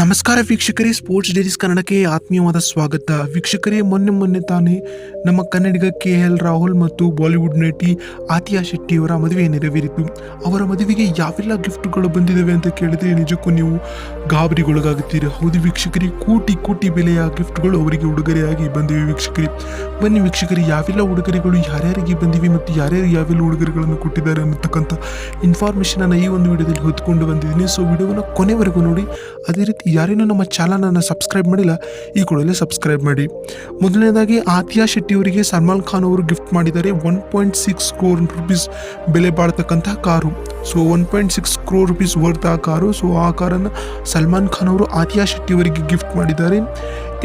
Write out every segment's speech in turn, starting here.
ನಮಸ್ಕಾರ ವೀಕ್ಷಕರೇ ಸ್ಪೋರ್ಟ್ಸ್ ಡೇರೀಸ್ ಕನ್ನಡಕ್ಕೆ ಆತ್ಮೀಯವಾದ ಸ್ವಾಗತ. ವೀಕ್ಷಕರೇ, ಮೊನ್ನೆ ಮೊನ್ನೆ ತಾನೇ ನಮ್ಮ ಕನ್ನಡಿಗ ಕೆ ಎಲ್ ರಾಹುಲ್ ಮತ್ತು ಬಾಲಿವುಡ್ ನಟಿ ಆತಿಯಾ ಶೆಟ್ಟಿಯವರ ಮದುವೆ ನೆರವೇರಿತು. ಅವರ ಮದುವೆಗೆ ಯಾವೆಲ್ಲ ಗಿಫ್ಟ್ಗಳು ಬಂದಿದ್ದಾವೆ ಅಂತ ಕೇಳಿದ್ರೆ ನಿಜಕ್ಕೂ ನೀವು ಗಾಬರಿಗೊಳಗಾಗುತ್ತೀರಿ. ಹೌದು ವೀಕ್ಷಕರೇ, ಕೋಟಿ ಕೋಟಿ ಬೆಲೆಯ ಗಿಫ್ಟ್ಗಳು ಅವರಿಗೆ ಉಡುಗೊರೆಯಾಗಿ ಬಂದಿವೆ ವೀಕ್ಷಕರಿ. ಬನ್ನಿ ವೀಕ್ಷಕರಿ, ಯಾವೆಲ್ಲ ಉಡುಗೊರೆಗಳು ಯಾರ್ಯಾರಿಗೆ ಬಂದಿವೆ ಮತ್ತು ಯಾರ್ಯಾರು ಯಾವೆಲ್ಲ ಉಡುಗೊರೆಗಳನ್ನು ಕೊಟ್ಟಿದ್ದಾರೆ ಅನ್ನತಕ್ಕಂಥ ಇನ್ಫಾರ್ಮೇಷನನ್ನು ಈ ಒಂದು ವಿಡಿಯೋದಲ್ಲಿ ಹೊತ್ಕೊಂಡು ಬಂದಿದ್ದೀನಿ. ಸೊ ವಿಡಿಯೋನ ಕೊನೆವರೆಗೂ ನೋಡಿ, ಅದೇ ರೀತಿ ಯಾರೇನೂ ನಮ್ಮ ಚಾನಲನ್ನು ಸಬ್ಸ್ಕ್ರೈಬ್ ಮಾಡಿಲ್ಲ, ಈ ಕೂಡಲೇ ಸಬ್ಸ್ಕ್ರೈಬ್ ಮಾಡಿ. ಮೊದಲನೇದಾಗಿ, ಆತಿಯಾ ಶೆಟ್ಟಿ ಅವರಿಗೆ ಸಲ್ಮಾನ್ ಖಾನ್ ಅವರು ಗಿಫ್ಟ್ ಮಾಡಿದ್ದಾರೆ one point six crore rupees ಬೆಲೆ ಬಾಳ್ತಕ್ಕಂತಹ car. So one point six crore rupees worth ಆ ಕಾರು. ಸೊ ಆ ಕಾರನ್ನು ಸಲ್ಮಾನ್ ಖಾನ್ ಅವರು ಆತಿಯಾ ಶೆಟ್ಟಿ ಅವರಿಗೆ ಗಿಫ್ಟ್ ಮಾಡಿದ್ದಾರೆ.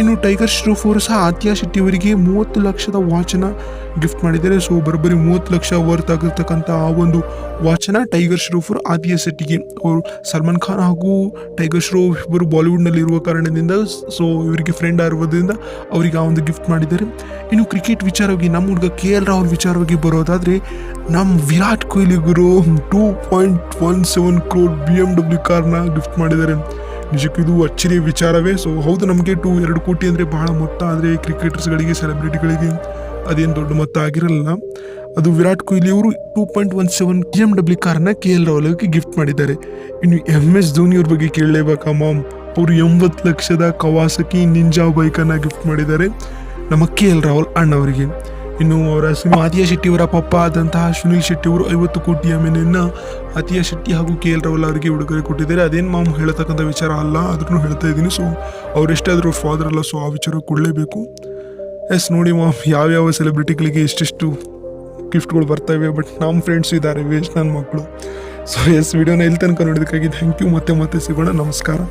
ಇನ್ನು ಟೈಗರ್ ಶ್ರೂಫ್ ಅವರು ಸಹ ಆತ್ಯಾ ಶೆಟ್ಟಿ ಅವರಿಗೆ ಮೂವತ್ತು ಲಕ್ಷದ ವಾಚನ ಗಿಫ್ಟ್ ಮಾಡಿದ್ದಾರೆ. ಸೊ ಬರೋಬ್ಬರಿ ಮೂವತ್ತು ಲಕ್ಷ ವರ್ತ್ ಆಗಿರ್ತಕ್ಕಂಥ ಆ ಒಂದು ವಾಚನ ಟೈಗರ್ ಶ್ರೂಫ್ ಅವರು ಆತಿಯಾ ಶೆಟ್ಟಿಗೆ ಅವರು ಸಲ್ಮಾನ್ ಖಾನ್ ಹಾಗೂ ಟೈಗರ್ ಶ್ರೂಫ್ ಇಬ್ಬರು ಬಾಲಿವುಡ್ನಲ್ಲಿ ಇರುವ ಕಾರಣದಿಂದ ಸೊ ಇವರಿಗೆ ಫ್ರೆಂಡ್ ಆಗಿರೋದ್ರಿಂದ ಅವರಿಗೆ ಆ ಒಂದು ಗಿಫ್ಟ್ ಮಾಡಿದ್ದಾರೆ. ಇನ್ನು ಕ್ರಿಕೆಟ್ ವಿಚಾರವಾಗಿ ನಮ್ಮ ಹುಡುಗ ಕೆ ಎಲ್ ರಾಹುಲ್ ವಿಚಾರವಾಗಿ ಬರೋದಾದರೆ, ನಮ್ಮ ವಿರಾಟ್ ಕೊಹ್ಲಿ ಗುರು two point one seven crore B M W ಕಾರ್ನ ಗಿಫ್ಟ್ ಮಾಡಿದ್ದಾರೆ. ನಿಜಕ್ಕೂ ಇದು ಅಚ್ಚರಿಯ ವಿಚಾರವೇ. ಸೊ ಹೌದು, ನಮಗೆ ಟು ಎರಡು ಕೋಟಿ ಅಂದರೆ ಬಹಳ ಮೊತ್ತ. ಆದರೆ ಕ್ರಿಕೆಟರ್ಸ್ಗಳಿಗೆ ಸೆಲೆಬ್ರಿಟಿಗಳಿಗೆ ಅದೇನು ದೊಡ್ಡ ಮೊತ್ತ ಆಗಿರಲ್ಲ. ಅದು ವಿರಾಟ್ ಕೊಹ್ಲಿ ಅವರು two point one seven K M W ಕಾರ್ನ ಕೆ ಎಲ್ ರಾಹುಲ್ ಅವರಿಗೆ ಗಿಫ್ಟ್ ಮಾಡಿದ್ದಾರೆ. ಇನ್ನು ಎಂ ಎಸ್ ಧೋನಿ ಅವ್ರ ಬಗ್ಗೆ ಕೇಳಲೇಬೇಕಾ, ಮಾಮ್. ಅವರು ಎಂಬತ್ತು ಲಕ್ಷದ ಕವಾಸಕಿ, ನಿಂಜಾ ಬೈಕನ್ನು ಗಿಫ್ಟ್ ಮಾಡಿದ್ದಾರೆ ನಮ್ಮ ಕೆ ಎಲ್ ರಾಹುಲ್ ಅಣ್ಣವರಿಗೆ. ಇನ್ನು ಅವರ ಆತಿಯಾ ಶೆಟ್ಟಿ ಅವರ ಪಪ್ಪ ಆದಂತಹ ಸುನಿಲ್ ಶೆಟ್ಟಿ ಅವರು ಐವತ್ತು ಕೋಟಿಯ ಮೇಲೆಯನ್ನು ಆತಿಯಾ ಶೆಟ್ಟಿ ಹಾಗೂ ಕೆ ಎಲ್ ರಾಹುಲ್ ಅವರಿಗೆ ಉಡುಗೊರೆ ಕೊಟ್ಟಿದ್ದಾರೆ. ಅದೇನು ಮಾಮ್ ಹೇಳತಕ್ಕಂಥ ವಿಚಾರ ಅಲ್ಲ ಆದ್ರೂ ಹೇಳ್ತಾ ಇದ್ದೀನಿ. ಸೊ ಅವರೆಷ್ಟೇ ಆದರೂ ಫಾದರ್ ಅಲ್ಲ ಸೊ ಆ ವಿಚಾರ ಕೊಡಲೇಬೇಕು. ಎಸ್, ನೋಡಿ ಮಾಮ್, ಯಾವ್ಯಾವ ಸೆಲೆಬ್ರಿಟಿಗಳಿಗೆ ಎಷ್ಟೆಷ್ಟು ಗಿಫ್ಟ್ಗಳು ಬರ್ತಾಯಿವೆ ಬಟ್ ನಮ್ಮ ಫ್ರೆಂಡ್ಸ್ ಇದ್ದಾರೆ ವೇಸ್ಟ್ ನನ್ನ ಮಕ್ಕಳು ಸೊ ಎಸ್, ವಿಡಿಯೋನ ಇಲ್ಲಿ ತನಕ ನೋಡೋದಕ್ಕಾಗಿ ಥ್ಯಾಂಕ್ ಯು ಮತ್ತೆ ಮತ್ತೆ ಸಿಗೋಣ. ನಮಸ್ಕಾರ.